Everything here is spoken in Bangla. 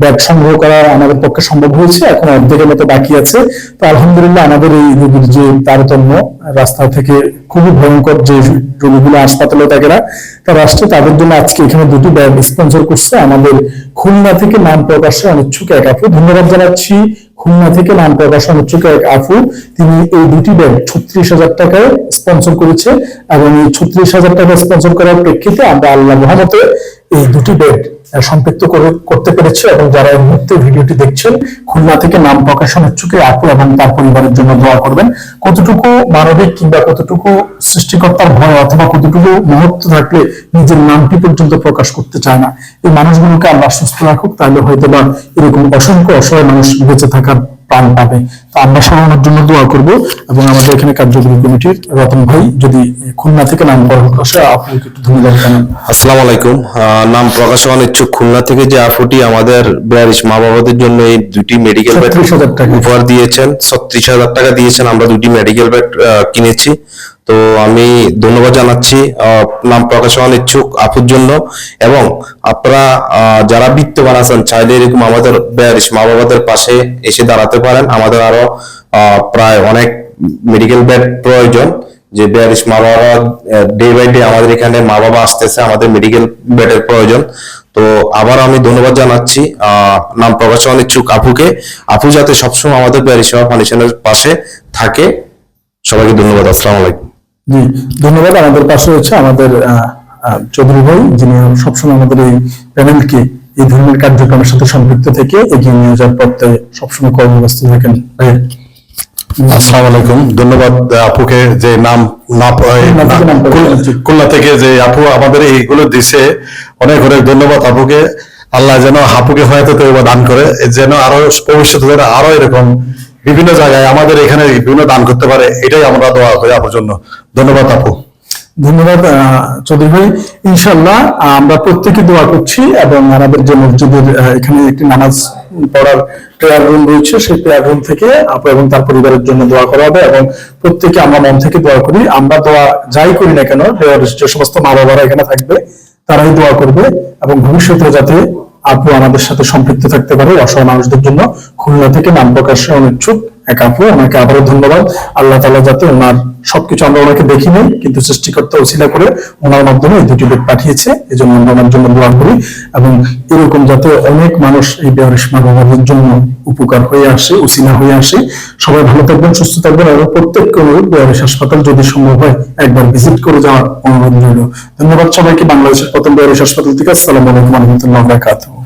ব্যাগ সংগ্রহ করা আমাদের পক্ষে সম্ভব হয়েছে, এখন অর্ধেকের মতো বাকি আছে। তো আলহামদুলিল্লাহ আমাদের এই রোগীর যে তারতম্য, রাস্তা থেকে খুবই ভয়ঙ্কর যে রোগীগুলো হাসপাতালে থাকে না, তারা আসছে, তাদের জন্য আজকে এখানে দুটি ব্যাগ স্পন্সর করছে। আমাদের খুলনা থেকে নাম প্রকাশে অনিচ্ছুক এক আপু ধন্যবাদ জানাচ্ছি, খুলনা থেকে নাম প্রকাশ অনিচ্ছুক এক আপু তিনি এই দুটি ব্যাগ ছত্রিশ হাজার টাকায় স্পন্সর করেছে এবং এই ছত্রিশ হাজার টাকা স্পন্সর করার প্রেক্ষিতে আমরা আল্লাহ মহামতে এই দুটি বেড সম্পৃক্ত করে- করতে পেরেছি এবং যারা এই মুহূর্তে ভিডিওটি দেখছেন, খুলনা থেকে নাম প্রকাশন ইচ্ছুকে আপু এবং তার পরিবারের জন্য দোয়া করবেন। কতটুকু মানবিক কিংবা কতটুকু সৃষ্টিকর্তার ভয় অথবা কতটুকু মুহূর্ত থাকলে নিজের নামটি পর্যন্ত প্রকাশ করতে চায় না? এই মানুষগুলোকে আল্লাহ সুস্থ রাখুক, তাহলে হয়তো বা এরকম অসংখ্য অসহায় মানুষ বেঁচে থাকার প্রাণ পাবে। তো আমরা সরানোর জন্য দোয়া করব এবং আমাদের এখানে কার্যকরী কমিটির রতন ভাই যদি খুলনা থেকে নাম প্রকাশে আপনাকে একটু ধন্যবাদ জানান। আসসালামু আলাইকুম। নাম প্রকাশ ইচ্ছুক খুলনা থেকে যে আফুটি আমাদের বিয়ারিশ মা বাবাদের জন্য এই দুটি মেডিকেল ব্যাগ 36,000 টাকা। উপহার দিয়েছেন। ছত্রিশ হাজার টাকা দিয়েছেন। আমরা দুটি মেডিকেল ব্যাগ কিনেছি। তো আমি ধন্যবাদ জানাচ্ছি নাম প্রকাশ হওয়ার ইচ্ছুক আপুর জন্য এবং আপনারা যারা বিত্তবান আছেন, চাইলে এরকম আমাদের মা বাবাদের পাশে এসে দাঁড়াতে পারেন। আমাদের আরও প্রায় অনেক মেডিকেল বেড প্রয়োজন যে বিয়ারিশ মা বাবা ডে বাই ডে আমাদের এখানে মা বাবা আসতেছে, আমাদের মেডিকেল বেডের প্রয়োজন। তো আবার আমি ধন্যবাদ জানাচ্ছি নাম প্রকাশ হওয়ার ইচ্ছুক আপুকে। আপু যাতে সবসময় আমাদের বিয়ারিশ সেবা ফাউন্ডেশনের পাশে থাকে। সবাইকে ধন্যবাদ, আসসালামু আলাইকুম। জি ধন্যবাদ। আমাদের পাশে হচ্ছে আমাদের চৌধুরী ভাই যিনি সবসময় আমাদের এই প্যানেলকে এই ধরনের কার্যক্রমের সাথে সম্পৃক্ত থেকে এগিয়ে নিয়ে যাওয়ার পথে সবসময় কর্মব্যস্ত থাকেন। আসসালামু আলাইকুম। ধন্যবাদ আপুকে যে নাম না খুলনা থেকে যে আপু আমাদের এইগুলো দিছে অনেক অনেক ধন্যবাদ আপুকে। আল্লাহ যেন আপুকে হয়তো দান করে যেন আরও ভবিষ্যতে যেন আরও এরকম বিভিন্ন জায়গায় আমাদের এখানে বিভিন্ন দান করতে পারে, এটাই আমরা দোয়া করি আপুর জন্য। ধন্যবাদ আপু। ধন্যবাদ চৌধুরী ভাই। ইনশাল্লাহ আমরা প্রত্যেকে দোয়া করছি এবং আমাদের যে মসজিদের এখানে একটি নামাজ পড়ার প্রেয়ার রুম রয়েছে, সেই প্রেয়ার রুম থেকে আপু এবং তার পরিবারের জন্য দোয়া করা হবে এবং প্রত্যেকে আমরা মন থেকে দোয়া করি। আমরা দোয়া যাই করি না কেন, যে সমস্ত মা বাবারা এখানে থাকবে, তারাই দোয়া করবে এবং ভবিষ্যতে যাতে আপু আমাদের সাথে সম্পৃক্ত থাকতে পারে অসহায় মানুষদের জন্য। খুলনা থেকে নাম প্রকাশে অনিচ্ছুক। এক আপু ওনাকে আবারও ধন্যবাদ। আল্লাহ তালা যাতে ওনার সবকিছু আমরা ওনাকে দেখিনি কিন্তু সৃষ্টিকর্তা উচিলা করে ওনার মাধ্যমে এই দুটি বেদ পাঠিয়েছে। এই জন্য আমরা ওনার জন্য দোয়া করি এবং এরকম যাতে অনেক মানুষ এই বেহরিসমা বাবাদের জন্য উপকার হয়ে আসে উচিলা হয়ে আসে। সবাই ভালো থাকবেন, সুস্থ থাকবেন এবং প্রত্যেককে অনুরোধ বেহরিস হাসপাতাল যদি সম্ভব হয়, একবার ভিজিট করে যাওয়ার অনুরোধ রইল। ধন্যবাদ সবাইকে, বাংলাদেশের প্রথম বেহরিস হাসপাতাল থেকে। আসসালামু আলাইকুম রহমতুল্লাহ বারাকাতুহু।